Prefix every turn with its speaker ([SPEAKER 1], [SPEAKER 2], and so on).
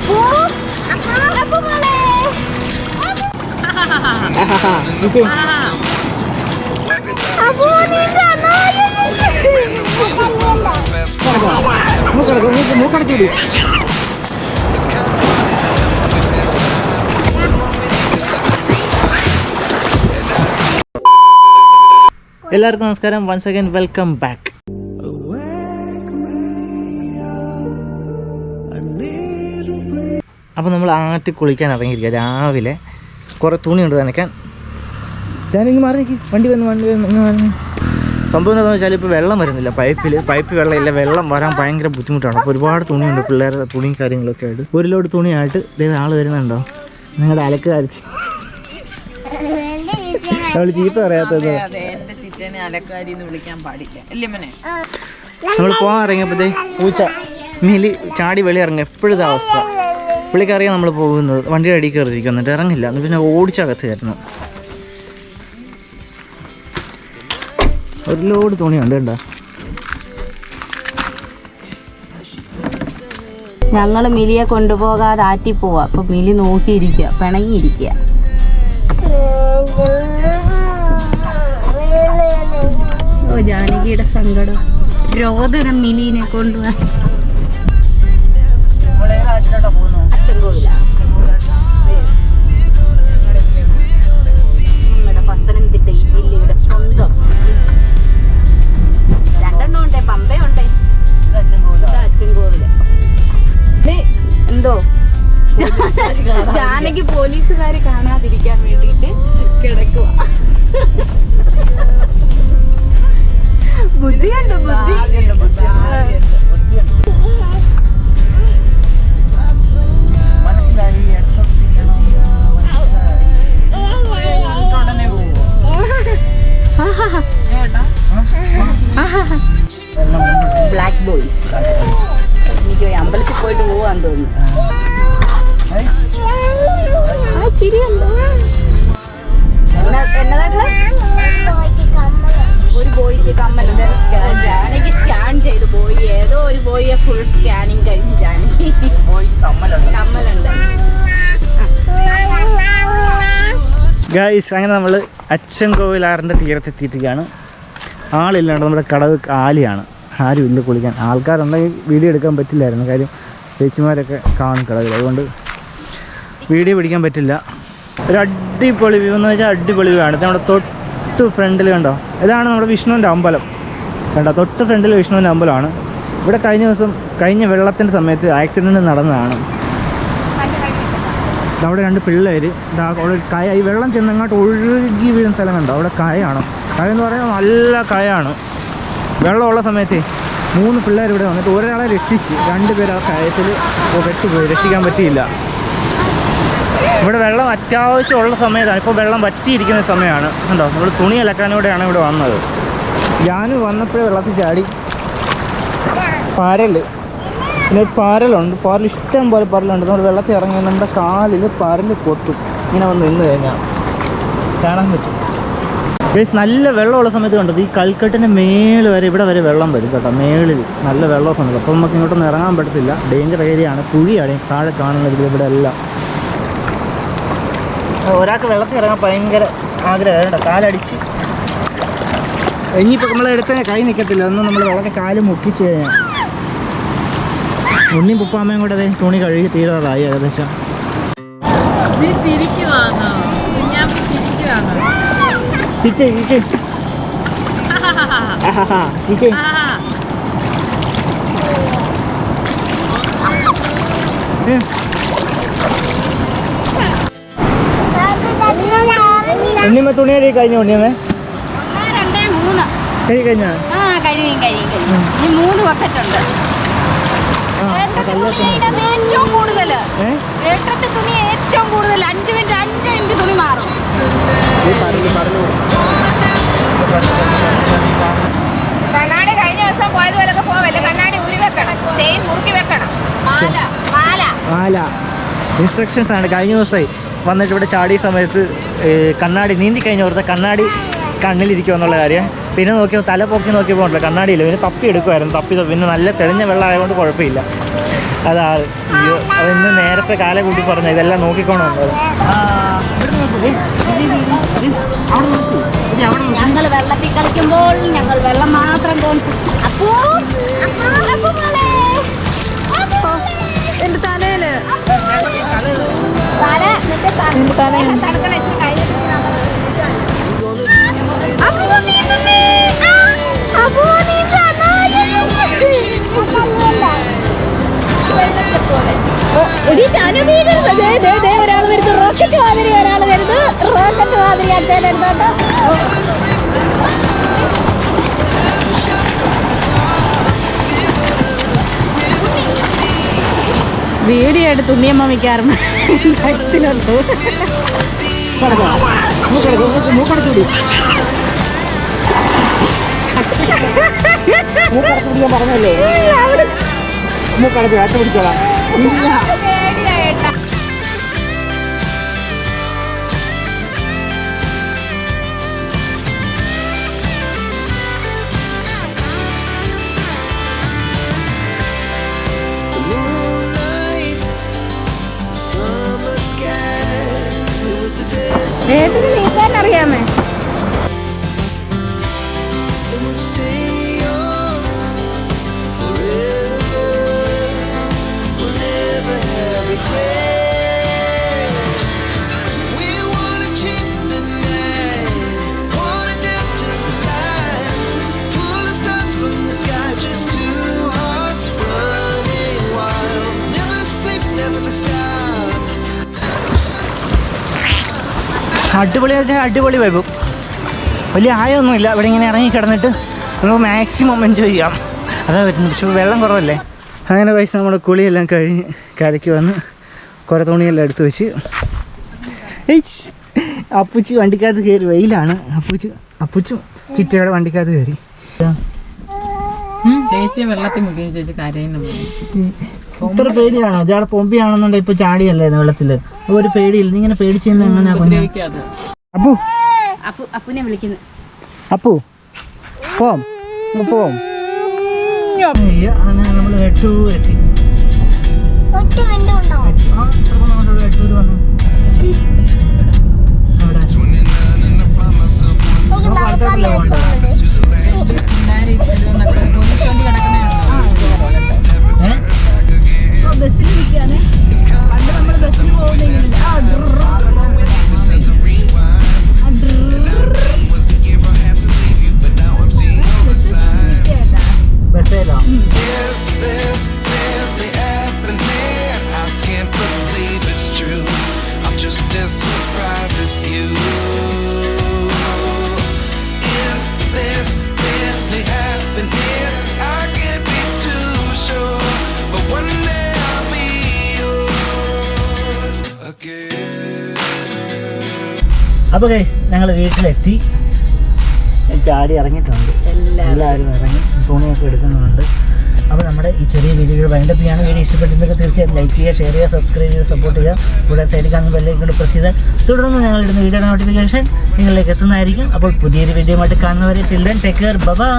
[SPEAKER 1] അപ്പു അപ്പു മോളെ
[SPEAKER 2] ജിജി
[SPEAKER 1] അപ്പു നിന്റെ
[SPEAKER 2] മൂക്കടക്ക് മൂക്ക് മൂക്കടക്കിടി എല്ലാവർക്കും നമസ്കാരം വൺസ് അഗൈൻ വെൽക്കം ബാക്ക് അപ്പോൾ നമ്മൾ ആറ്റി കുളിക്കാൻ ഇറങ്ങിയിരിക്കുക രാവിലെ കുറേ തുണിയുണ്ട് നനയ്ക്കാൻ. ഞാനിങ്ങ് മാറി നിൽക്കി വണ്ടി വന്ന് വണ്ടി വന്ന് ഇങ്ങനെ മാറി സംഭവം എന്താണെന്ന് വെച്ചാൽ ഇപ്പോൾ വെള്ളം വരുന്നില്ല. പൈപ്പിൽ പൈപ്പ് വെള്ളമില്ല വെള്ളം വരാൻ ഭയങ്കര ബുദ്ധിമുട്ടാണ്. അപ്പോൾ ഒരുപാട് തുണിയുണ്ട് പിള്ളേരുടെ തുണിയും കാര്യങ്ങളൊക്കെ ആയിട്ട്. ഒരു ലോഡ് തുണിയായിട്ട് ദൈവം ആൾ വരുന്നുണ്ടോ? നിങ്ങളുടെ അലക്കുകാർക്ക് അവൾ ചീത്ത പറയാത്തത്. നമ്മൾ പോകാൻ ഇറങ്ങിയപ്പോഴത്തേ പൂച്ച മെലി ചാടി വെളി ഇറങ്ങുക എപ്പോഴും ഇതാ അവസ്ഥ. പുള്ളിക്കറിയാം നമ്മൾ പോകുന്നത്. വണ്ടിയുടെ അടിയിൽ കയറിയിരിക്കും എന്നിട്ട് ഇറങ്ങില്ല. എന്നിട്ട് പിന്നെ ഓടിച്ചകത്ത് കയറുന്നു. ഒരു ലോഡ് തുണിയുണ്ട് കേട്ടോ
[SPEAKER 3] ഞങ്ങൾ മിലിയെ കൊണ്ടുപോകാതെ ആറ്റി പോവാ. അപ്പൊ മിലി നോക്കിയിരിക്കുക പിണങ്ങിയിരിക്കുക ഓ ജാനകിയുടെ സങ്കടം. രോദനം മിലിനെ കൊണ്ടുപോകാൻ അച്ചൻകോവിലാ നമ്മുടെ പത്തനംതിട്ട ജില്ലയുടെ സ്വന്തം. രണ്ടെണ്ണം ഉണ്ടേ പമ്പയുണ്ടേ അച്ചൻകോവിൽ. എന്തോ? ജാനകി പോലീസുകാര് കാണാതിരിക്കാൻ വേണ്ടിട്ട് കിടക്കുക ബുദ്ധിയുണ്ട് ബുദ്ധി. ബ്ലാക്ക് ഒരു ബോയിക്ക് സ്കാൻ ഏതോ ഒരു ബോയിയെ ഫുൾ
[SPEAKER 2] ഗൈസ് അങ്ങനെ നമ്മൾ അച്ഛൻ കോവിലാറിന്റെ തീരത്തെത്തിയിരിക്കുകയാണ് ആളില്ലാണ്ട് നമ്മുടെ കടവ് കാലിയാണ്. ആരും ഇല്ല കുളിക്കാൻ ആൾക്കാരുണ്ടെങ്കിൽ വീഡിയോ എടുക്കാൻ പറ്റില്ലായിരുന്നു. കാര്യം ചേച്ചിമാരൊക്കെ കാണും കടവിൽ അതുകൊണ്ട് വീഡിയോ പിടിക്കാൻ പറ്റില്ല. ഒരു അടിപൊളി വ്യൂ എന്ന് വെച്ചാൽ അടിപൊളി വ്യൂ ആണ്. നമ്മുടെ തൊട്ട് ഫ്രണ്ടിൽ കണ്ടോ? ഇതാണ് നമ്മുടെ വിഷ്ണുവിന്റെ അമ്പലം. കണ്ടോ? തൊട്ട് ഫ്രണ്ടിൽ വിഷ്ണുവിന്റെ അമ്പലമാണ്. ഇവിടെ കഴിഞ്ഞ ദിവസം കഴിഞ്ഞ വെള്ളത്തിന്റെ സമയത്ത് ആക്സിഡന്റ് നടന്നതാണ്. അവിടെ രണ്ട് പിള്ളേർ ഇതാ അവിടെ കയ. ഈ വെള്ളം ചെന്ന് അങ്ങോട്ട് ഒഴുകി വീഴുന്ന സ്ഥലം കണ്ടോ? അവിടെ കയയാണ്. കയ എന്ന് പറയുന്നത് നല്ല കയയാണ് വെള്ളമുള്ള സമയത്ത് മൂന്ന് പിള്ളേർ ഇവിടെ വന്നിട്ട് ഒരാളെ രക്ഷിച്ച് രണ്ട് പേര് ആ കയത്തിൽ പെട്ടുപോയി. രക്ഷിക്കാൻ പറ്റിയില്ല. ഇവിടെ വെള്ളം അത്യാവശ്യമുള്ള സമയത്താണ്. ഇപ്പോൾ വെള്ളം വറ്റിയിരിക്കുന്ന സമയമാണ്. കണ്ടോ? നമ്മൾ തുണി അലക്കാനൂടെയാണ് ഇവിടെ വന്നത്. ഞാൻ വന്നപ്പോഴേ വെള്ളത്തിൽ ചാടി. പാരൽ. പിന്നെ പാരലുണ്ട്. പാരൽ ഇഷ്ടം പോലെ പാരലുണ്ട്. നമ്മൾ വെള്ളത്തിൽ ഇറങ്ങി നമ്മുടെ കാലിൽ പാരൽ പൊട്ടും ഇങ്ങനെ വന്ന് നിന്ന് കഴിഞ്ഞാൽ കാണാൻ പറ്റും. ബേസ് നല്ല വെള്ളമുള്ള സമയത്ത് കണ്ടത് ഈ കൽക്കെട്ടിന്റെ മേൾ വരെ ഇവിടെ വരെ വെള്ളം വരും കേട്ടോ മേളിൽ നല്ല വെള്ളമുള്ള സമയത്ത്. അപ്പോൾ നമുക്ക് ഇങ്ങോട്ടൊന്നും ഇറങ്ങാൻ പറ്റത്തില്ല. ഡേഞ്ചർ ഏരിയ ആണ്. കുഴിയാണ് താഴെ കാണുന്നത് ഇവിടെ എല്ലാം. ഒരാൾക്ക് വെള്ളത്തിൽ ഇറങ്ങാൻ ഭയങ്കര ആഗ്രഹമാണ് കാലടിച്ച്. ഇനിയിപ്പോൾ നമ്മൾ എടുത്ത കൈ നിൽക്കത്തില്ല ഒന്നും നമ്മൾ വെള്ളത്തിൽ കാൽ മുക്കിച്ച് കഴിഞ്ഞാൽ ഉണ്ണിയും പുപ്പാമ്മയും കൂടെ തുണി കഴുകി തീരാറായി ഏകദേശം.
[SPEAKER 4] ചിരിക്കുവാന്നോ?
[SPEAKER 2] ചിച്ചേ ചിച്ചേ ചിച്ചേ ഉണ്ണിയമ്മ തുണി കഴുകി കഴിഞ്ഞു ഉണ്ണിയമ്മേ
[SPEAKER 3] രണ്ടേ മൂന്ന്
[SPEAKER 2] കഴുകി കഴിഞ്ഞാ
[SPEAKER 3] മൂന്ന് ബക്കറ്റ് ഉണ്ട്
[SPEAKER 2] ആ ആ കല്ലൊക്കെ
[SPEAKER 3] ഇതിനകത്ത് ഏറ്റവും കൂടുതൽ ഏറ്റവും കൂടുതൽ അഞ്ച്
[SPEAKER 4] കണ്ണാടി കഴിഞ്ഞ ദിവസം പോയതുപോലൊക്കെ പോവല്ലേ കണ്ണാടി ഉരി വെക്കണം. ചെയിൻ മുറുക്കി വെക്കണം.
[SPEAKER 3] മാല.
[SPEAKER 2] ഇൻസ്ട്രക്ഷൻസ് ആണ്. കഴിഞ്ഞ ദിവസമായി വന്നിട്ട് ഇവിടെ ചാടിയ സമയത്ത് കണ്ണാടി നീന്തി കഴിഞ്ഞ ഓർത്ത കണ്ണാടി കണ്ണിലിരിക്കും എന്നുള്ള കാര്യം. പിന്നെ നോക്കിയപ്പോൾ തല പൊക്കി നോക്കിയപ്പോൾ ഉണ്ടല്ലോ കണ്ണാടിയില്ല. പിന്നെ തപ്പി എടുക്കുമായിരുന്നു തപ്പി പിന്നെ നല്ല തെളിഞ്ഞ വെള്ളം ആയതുകൊണ്ട് കുഴപ്പമില്ല. അതാ അയ്യോ നേരത്തെ കാലെ കൂട്ടി പറഞ്ഞ ഇതെല്ലാം നോക്കിക്കോണം
[SPEAKER 3] ഞങ്ങൾ വെള്ളത്തിൽ കളിക്കുമ്പോൾ ഞങ്ങൾ വെള്ളം മാത്രം
[SPEAKER 1] അപ്പു
[SPEAKER 3] എന്റെ തലയിൽ.
[SPEAKER 1] തല നിന്റെ തല.
[SPEAKER 4] തടുക്കണ
[SPEAKER 3] വീഡിയോ എടുത്ത് ഉണ്ണിയമ്മ മിക്കാറുണ്ട് കഴുത്തിലുണ്ട്.
[SPEAKER 2] കിടക്കോ? മൂക്ക് കിടക്കോ? മൂക്ക് മൂക്കടച്ച്
[SPEAKER 5] Eh, tu ni.
[SPEAKER 2] അടിപൊളി വെച്ചാൽ അടിപൊളി വൈബും വലിയ ആയൊന്നുമില്ല. ഇവിടെ ഇങ്ങനെ ഇറങ്ങി കിടന്നിട്ട് നമുക്ക് മാക്സിമം എൻജോയ് ചെയ്യാം. അതാ പറ്റുന്നത്. പക്ഷെ വെള്ളം കുറവല്ലേ? അങ്ങനെ പൈസ നമ്മുടെ കുളിയെല്ലാം കഴിഞ്ഞ് കരയ്ക്ക് വന്ന് കുറേ തുണിയെല്ലാം എടുത്ത് വെച്ച്. അപ്പുച്ചി വണ്ടിക്കകത്ത് കയറി. വെയിലാണ്. അപ്പുച്ചു അപ്പുച്ചു ചിറ്റയുടെ വണ്ടിക്കകത്ത് കയറി.
[SPEAKER 6] ചേച്ചി വെള്ളത്തിൽ മുക്കി ചേച്ചി കരയുന്നു
[SPEAKER 2] ഇത്ര പേടിയാണോ? ചേട്ടാ പൊമ്പിയാണെന്നുണ്ടെങ്കിൽ ഇപ്പൊ ചാടിയല്ലേ വെള്ളത്തിൽ? ഒരു പേടിയില്ല. നീ ഇങ്ങനെ പേടിച്ചെന്ന് എങ്ങനെയാ കുഞ്ഞ്?
[SPEAKER 6] ഉപദ്രവിക്കാതെ.
[SPEAKER 2] അപ്പു.
[SPEAKER 3] അപ്പു അപ്പുനെ വിളിക്കുന്നു.
[SPEAKER 2] അപ്പു. പോം. പോം. അങ്ങനെ നമ്മൾ വെട്ടൂർ എത്തി.
[SPEAKER 1] ഒറ്റ മിനിറ്റ് ഉണ്ടാവും
[SPEAKER 2] ആ, വന്നു. അപ്പൊ കൈ ഞങ്ങൾ വീട്ടിലെത്തി. ചാടി ഇറങ്ങിയിട്ടുണ്ട്. എല്ലാവരും ഇറങ്ങി തുണിയൊക്കെ എടുക്കുന്നുണ്ട്. അപ്പോൾ നമ്മുടെ ഈ ചെറിയ വീഡിയോ വൈൻഡപ്പ് ചെയ്യാണ് വീഡിയോ ഇഷ്ടപ്പെട്ടിട്ടുണ്ടെങ്കിൽ തീർച്ചയായും ലൈക്ക് ചെയ്യുക ഷെയർ ചെയ്യുക സബ്സ്ക്രൈബ് ചെയ്യുക സപ്പോർട്ട് ചെയ്യുക. കൂടെ സൈഡ് കാണുന്ന ബെല്ലേക്ക് കൂടെ പ്രസ് ചെയ്ത് തുടർന്ന് ഞങ്ങൾ ഇടുന്ന വീഡിയോ നോട്ടിഫിക്കേഷൻ നിങ്ങളിലേക്ക് എത്തുന്നതായിരിക്കും. അപ്പോൾ പുതിയൊരു വീഡിയോ ആയിട്ട് കാണുന്നവരെ ചിൽഡ്രൻ ടേക്ക് കെയർ ബബാ